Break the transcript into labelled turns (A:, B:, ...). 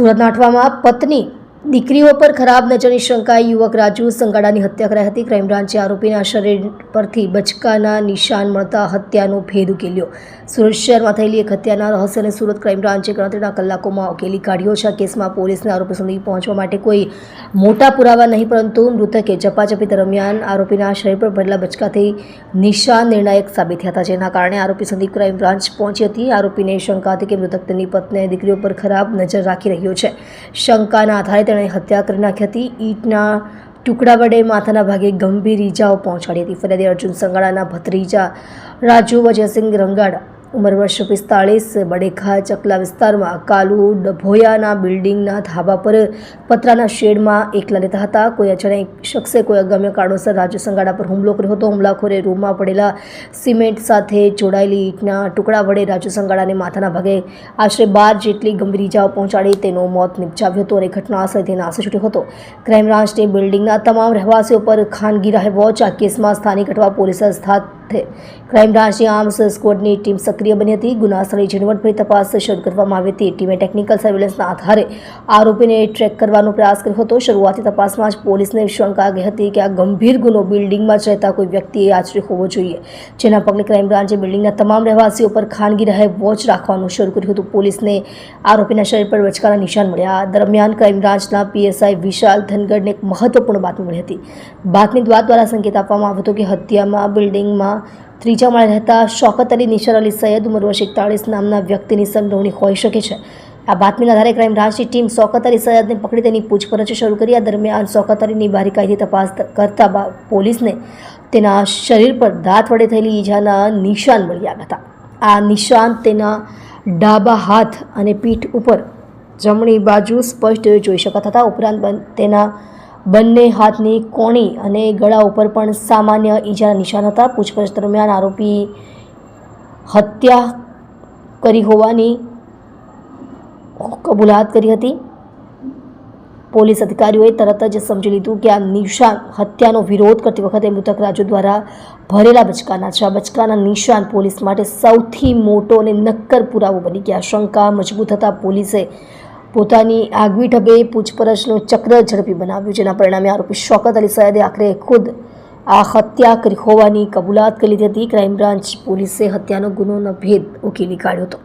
A: સુરત નાઠવામાં પત્ની દીકરીઓ પર ખરાબ નજરની શંકાએ યુવક રાજુ સંગાડાની હત્યા કરાઈ હતી. ક્રાઇમ બ્રાન્ચે આરોપીના શરીર પરથી બચકાના નિશાન મળતા હત્યાનો ભેદ ઉકેલ્યો. સુરત શહેરમાં થયેલી એક હત્યાના રહસ્યને સુરત ક્રાઇમ બ્રાન્ચે ગણતરીના કલાકોમાં ઉકેલી કાઢ્યો છે. આ કેસમાં પોલીસને આરોપી સુધી પહોંચવા માટે કોઈ મોટા પુરાવા નહીં, પરંતુ મૃતકે ચપાચપી દરમિયાન આરોપીના શરીર પર ભરેલા બચકાથી નિશાન નિર્ણાયક સાબિત થયા હતા. જેના કારણે આરોપી સુધી ક્રાઇમ બ્રાન્ચ પહોંચી હતી. આરોપીને શંકા હતી કે મૃતક તેની પત્ની દીકરીઓ પર ખરાબ નજર રાખી રહ્યો છે. શંકાના આધારે તેણે હત્યા કરી નાખી હતી. ઈંટના ટુકડા વડે માથાના ભાગે ગંભીર ઈજાઓ પહોંચાડી હતી. ફરિયાદી અર્જુન સંગાડાના ભત્રીજા રાજુ વજયસિંહ રંગાડા ઉંમર વર્ષ પિસ્તાળીસ, બડેખા ચકલા વિસ્તારમાં કાલુ ડભોયાના બિલ્ડિંગના ધાબા પર પતરાના શેડમાં એકલા રહેતા હતા. કોઈ અજાણ્યા શખ્સે કોઈ અગમ્ય કારણોસર રાજુ સંગાડા પર હુમલો કર્યો હતો. હુમલાખોરે રૂમમાં પડેલા સિમેન્ટ સાથે જોડાયેલી ઈંટના ટુકડા વડે રાજુ સંગાડાને માથાના ભાગે આશરે બાર જેટલી ગંભીર ઇજાઓ પહોંચાડી તેનો મોત નિપજાવ્યો હતો અને ઘટના સ્થળેથી નાસો છૂટ્યો હતો. ક્રાઇમ બ્રાન્ચની બિલ્ડિંગના તમામ રહેવાસીઓ પર ખાનગી રાહે વોચ આ કેસમાં સ્થાનિક અટવા પોલીસ સાથે. ક્રાઇમ બ્રાન્ચની આર્મ્સ સ્કવોડની ટીમ સક્રિય બની હતી. ગુના સ્થળે ઝીણવટભરી તપાસ શરૂ કરવામાં આવી હતી. ટીમે ટેકનિકલ સર્વેલન્સના આધારે આરોપીને ટ્રેક કરવાનો પ્રયાસ કર્યો હતો. શરૂઆતી તપાસમાં જ પોલીસને શંકા ગઈ હતી કે આ ગંભીર ગુનો બિલ્ડિંગમાં જ રહેતા કોઈ વ્યક્તિએ આચર્યો હોવો જોઈએ. જેના પગલે ક્રાઇમ બ્રાન્ચે બિલ્ડિંગના તમામ રહેવાસીઓ પર ખાનગી રહે વોચ રાખવાનું શરૂ કર્યું હતું. પોલીસને આરોપીના શરીર પર વચકાના નિશાન મળ્યા. દરમિયાન ક્રાઇમ બ્રાન્ચના પીએસઆઈ વિશાલ ધનગઢને એક મહત્વપૂર્ણ બાતમી મળી હતી. બાતમી દ્વારા સંકેત આપવામાં આવ્યો હતો કે હત્યામાં બિલ્ડિંગમાં ત્રીજા માળે રહેતા શોકત અલી નિશર અલી સૈયદ ઉંમર વર્ષ એકતાળીસ નામના વ્યક્તિની સંડોવણી હોઈ શકે છે. આ બાતમીના આધારે ક્રાઇમ બ્રાન્ચની ટીમ શોકત અલી સૈયદને પકડી તેની પૂછપરછ શરૂ કરી. આ દરમિયાન શોકત અલીની બારીકાઈથી તપાસ કરતા પોલીસને તેના શરીર પર દાંત વડે થયેલી ઈજાના નિશાન મળી આવ્યા હતા. આ નિશાન તેના ડાબા હાથ અને પીઠ ઉપર જમણી બાજુ સ્પષ્ટ જોઈ શકાતા હતા. ઉપરાંત તેના બંને હાથની કોણી અને ગળા ઉપર પણ સામાન્ય ઈજાના નિશાન હતા. પૂછપરછ દરમિયાન આરોપી હત્યા કરી હોવાની કબૂલાત કરી હતી. પોલીસ અધિકારીઓએ તરત જ સમજી લીધું કે આ નિશાન હત્યાનો વિરોધ કરતી વખતે મૃતક રાજુ દ્વારા ભરેલા બચકાના છે. આ બચકાના નિશાન પોલીસ માટે સૌથી મોટો અને નક્કર પુરાવો બની ગયા. શંકા મજબૂત હતા. પોલીસે પોતાની આગવી ઢબે પૂછપરછનો ચક્ર ઝડપી બનાવ્યું, જેના પરિણામે આરોપી શોકત અલી સૈયદે આખરે ખુદ આ હત્યા કરી હોવાની કબૂલાત કરી લીધી હતી. ક્રાઇમ બ્રાન્ચ પોલીસે હત્યાનો ગુનોનો ભેદ ઉકેલી કાઢ્યો હતો.